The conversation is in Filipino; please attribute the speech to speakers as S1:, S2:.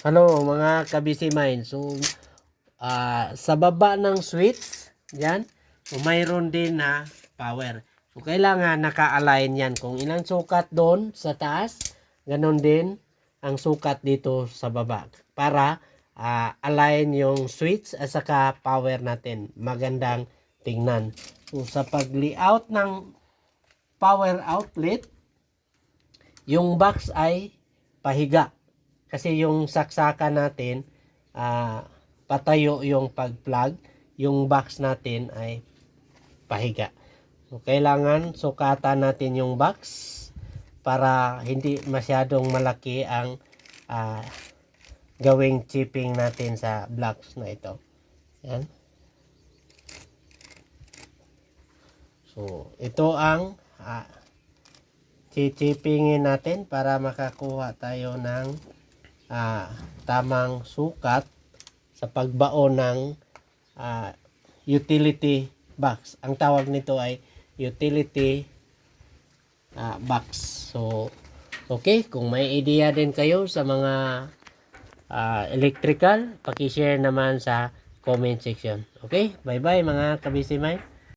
S1: Hello mga kabisi mine. So ah, sa baba ng switch, yan, so, mayroon din na power. So kailangan naka-align yan. Kung ilang sukat doon sa taas, ganon din ang sukat dito sa baba. Para ah, align yung switch at saka power natin. Magandang tingnan. So sa pag-layout ng power outlet, yung box ay pahiga. Kasi yung saksakan natin, ah, patayo yung pag-plug, yung box natin ay pahiga. So, kailangan sukatan natin yung box para hindi masyadong malaki ang ah, gawing chipping natin sa blocks na ito. Yan. So, ito ang ah, chichipingin natin para makakuha tayo ng ah, tamang sukat sa pagbaon ng ah, utility box. Ang tawag nito ay utility ah, box. So, okay, kung may idea din kayo sa mga ah, electrical, paki-share naman sa comment section. Okay, bye-bye mga kabisimay.